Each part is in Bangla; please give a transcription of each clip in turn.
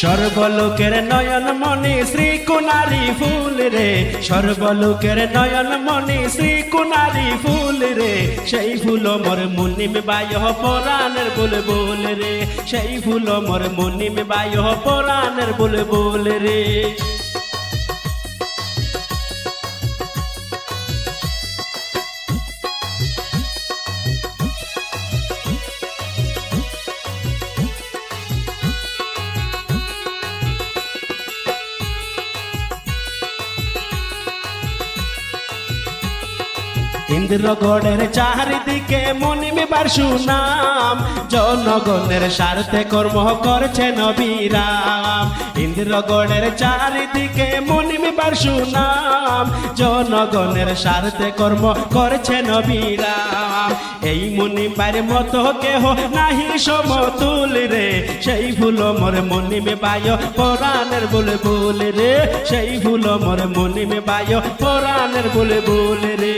সর্বলোকের নয়ন মণি শ্রী কুনারি ফুল রে। সর্বলোকের নয়ন মণি শ্রী কুনারি ফুল রে। সেই ফুল মর মুনিম বায় পরাণের বল বল রে। সেই ফুল মর মুনিম বায় পরাণের বল বল রে। ইন্দ্রগড়ের চারিদিকে মনিমিবার সুনাম, জনগণের স্বার্থে কর্ম করছে নবীরাম। ইন্দ্রগড়ের চারিদিকে মনিমিবার সুনাম, জনগণের স্বার্থে কর্ম করছে নবীরাম। এই মনিবার মতো কেহ নাহি সমতুল রে, সেই ফুল মোর মনিমে বায় পরাণের বলে বলে রে। সেই ফুল মোর মনিমে বায় পরাণের বলে বলে রে।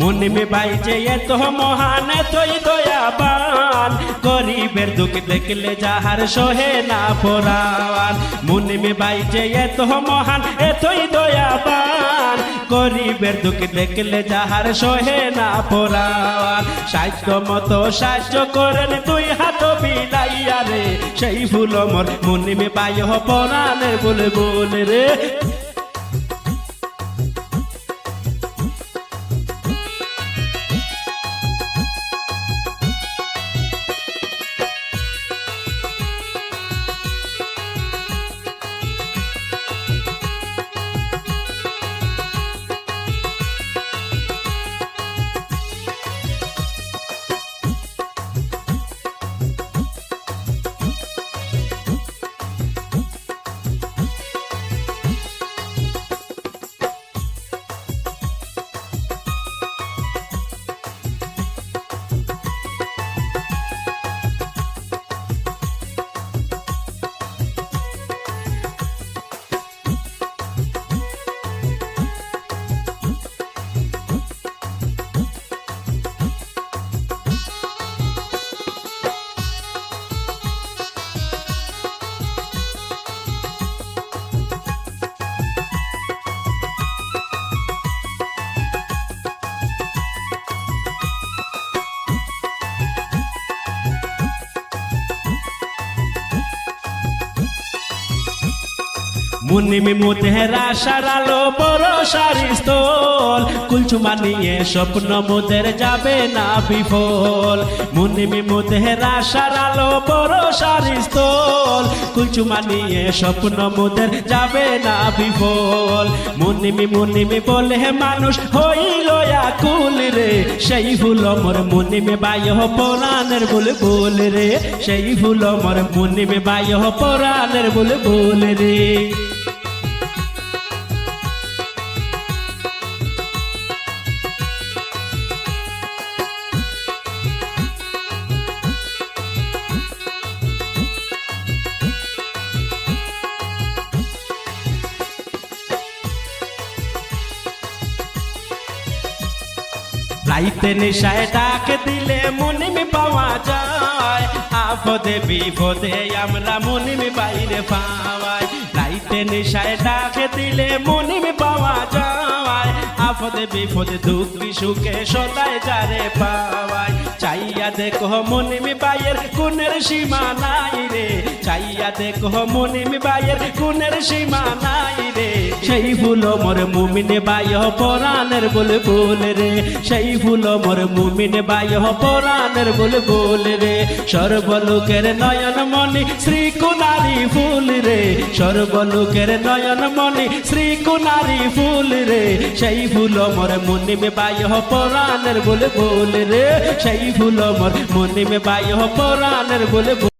মনিমে বাইছে এত মহান, এতই দয়াবান। গরিবের দুঃখ দেখলে যাহার সহে না পরান মনিমে বাইছে এত মহান, এতই দয়াবান। গরিবের দুঃখ দেখলে যাহার সহে না পরান সাহায্য মতো সাহায্য করেন দুই হাত বিলাইয়া রে। সেই ফুল মোর মনিমে বায় পরাণের বলে বলে রে। মুনিমি মুদেরা সারালো বড় সারি স্থল। কুলচুমা নিয়ে স্বপ্ন মুদের যাবে না বিফল। মুনিমি মুদেরা সারালো বড় সারি স্থল। কুলচুমা নিয়ে স্বপ্ন মুদের যাবে না বিফল। মুনিমি মুনিমি বলে মানুষ, হইল কুল রে। সেই ফুল মোর মুনিমে বায় পরাণের বলে বল রে। সেই ফুল মোর মুনিমে বায় পরাণের বলে বল রে। রাইতে নেশায় ডাক দিলে মনিমি পাওয়া যায়। আপদে বিপদে আমরা মনিমি বাইরে পাওয়াই। রাইতে নেশায় ডাক দিলে মনিমি পাওয়া যায়। আপদে বিপদে দুঃখী সুখে সদায় যারে পাওয়াই। চাইয়া দেখো মনিমি বাইয়ের কোনের সীমা নাই রে। চাইয়া দেখো মনিমি বাইয়ের কোনের সীমা নাই রে। সেই ফুল মোর মুমিনে বায় পরাণের বলে বলে রে। সেই ফুল মোর মুমিনে বায় পরাণের বলে বলে রে। সর্বলোকের নয়ন মণি শ্রী কুনারি ফুল রে। সর্বলোকের নয়ন মণি শ্রী কুনারি ফুল রে। সেই ফুল মোর মুনিমে বায় পরাণের বলে বলে রে। সেই ফুল মোর মুনিমে বায় পরাণের বলে বলে